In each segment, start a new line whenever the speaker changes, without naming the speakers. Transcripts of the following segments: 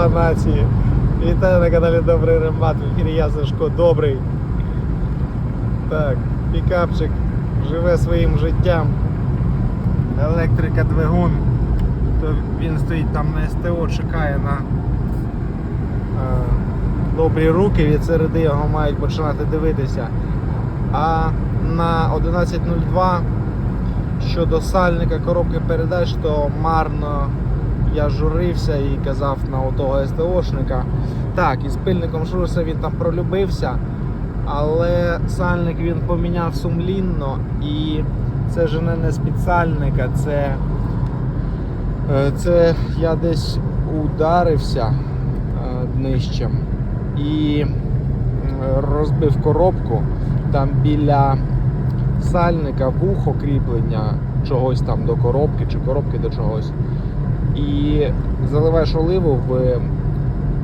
Слава нації! Вітаю на каналі Добрий Рембат. В ефірі я Сашко Добрий. Так, пікапчик живе своїм життям. Електрика двигун. То він стоїть там на СТО, чекає на е, добрі руки, від середи його мають починати дивитися. А на 11.02 щодо сальника коробки передач, то марно я журився і казав на отого СТОшника. Так, із пильником журився, він там пролюбився, але сальник він поміняв сумлінно і це ж не, сальника, це, е, це я десь ударився днищем і е, розбив коробку там біля сальника вухо кріплення чогось там до коробки чи коробки до чогось. І заливаєш оливу в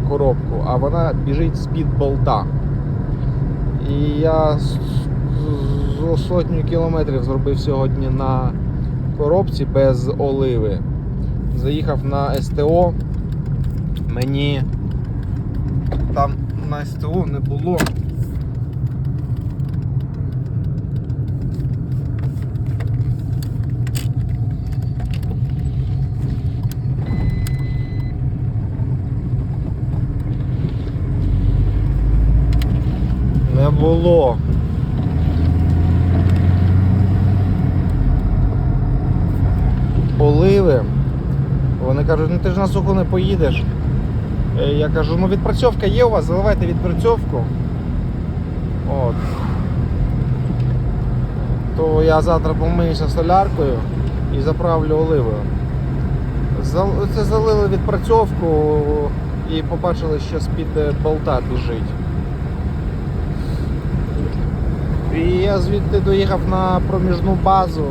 коробку, а вона біжить з-під болта. І я з сотню кілометрів зробив сьогодні на коробці без оливи. Заїхав на СТО. Мені там на СТО не було Не було. Оливи. Вони кажуть, ну ти ж на суху не поїдеш. Е, Я кажу, ну відпрацьовка є у вас, заливайте відпрацьовку. От. То я завтра помиюся соляркою і заправлю оливою. Це залили відпрацьовку і побачили, що з-під болта біжить. І я звідти доїхав на проміжну базу.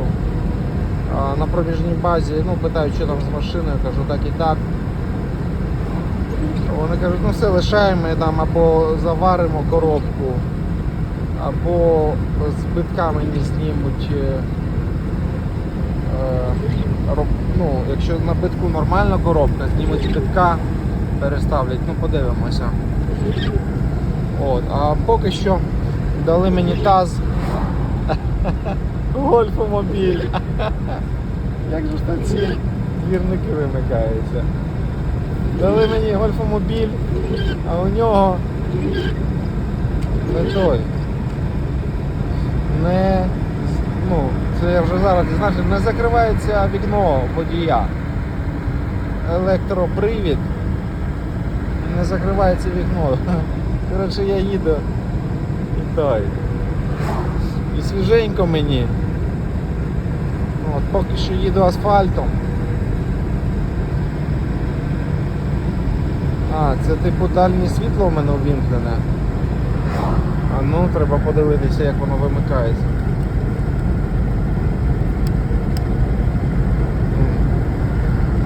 На проміжній базі, ну, питають, що там з машиною, кажу, так і так. Вони кажуть, ну все лишаємо там або заваримо коробку, або з битка мені знімуть. е, е, ну, якщо на битку нормальна коробка, знімуть з битка, переставлять, ну подивимося. От, а поки що дали мені таз. Гольфомобіль. Як же ж там ці двірники вимикаються? Дали мені гольфомобіль, а у нього не той. Не, ну, це я вже зараз дізнався, не закривається вікно водія. Електропривід. Не закривається вікно. Коротше, я їду і. І свіженько мені. От, поки що їду асфальтом. А, це типу дальнє світло в мене увімкнене. А ну, треба подивитися, як воно вимикається.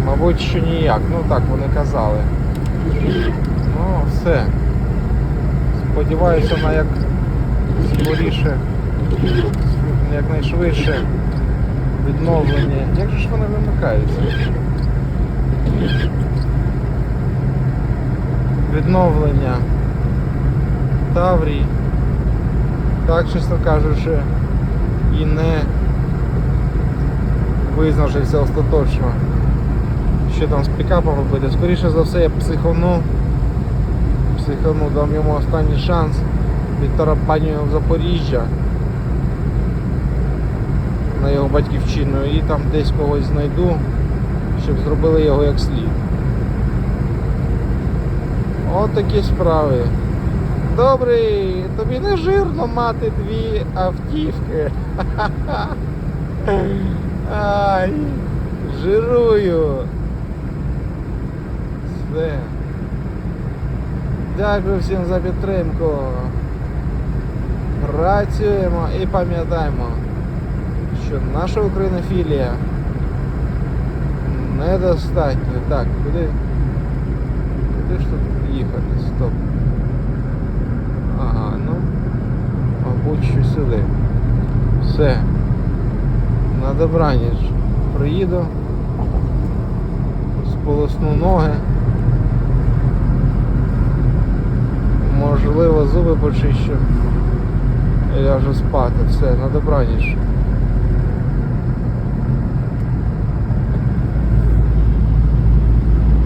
Мабуть, що ніяк. Ну так вони казали. Ну, все. Сподіваюся на як скоріше, якнайшвидше відновлення. Як же ж вони вимикаються? Відновлення Таврій. Так, чесно кажучи, і не визначився остаточно. Що там з пікапом робити? Скоріше за все я психану. Психану, дам йому останній шанс. Відтарабанюю в Запоріжжя на його батьківщину і там десь когось знайду, щоб зробили його як слід. От такі справи. Добрий, тобі не жирно мати дві автівки. Ай, жирую. Все. Дякую всім за підтримку. Працюємо і пам'ятаємо, що наша українофілія недостатньо. Так, куди? Куди ж тут їхати? Стоп. Ага, ну, мабуть, що сюди. Все. На добраніч. Приїду, сполосну ноги Можливо, зуби почищу. І ляжу спати. Все, на добраніч.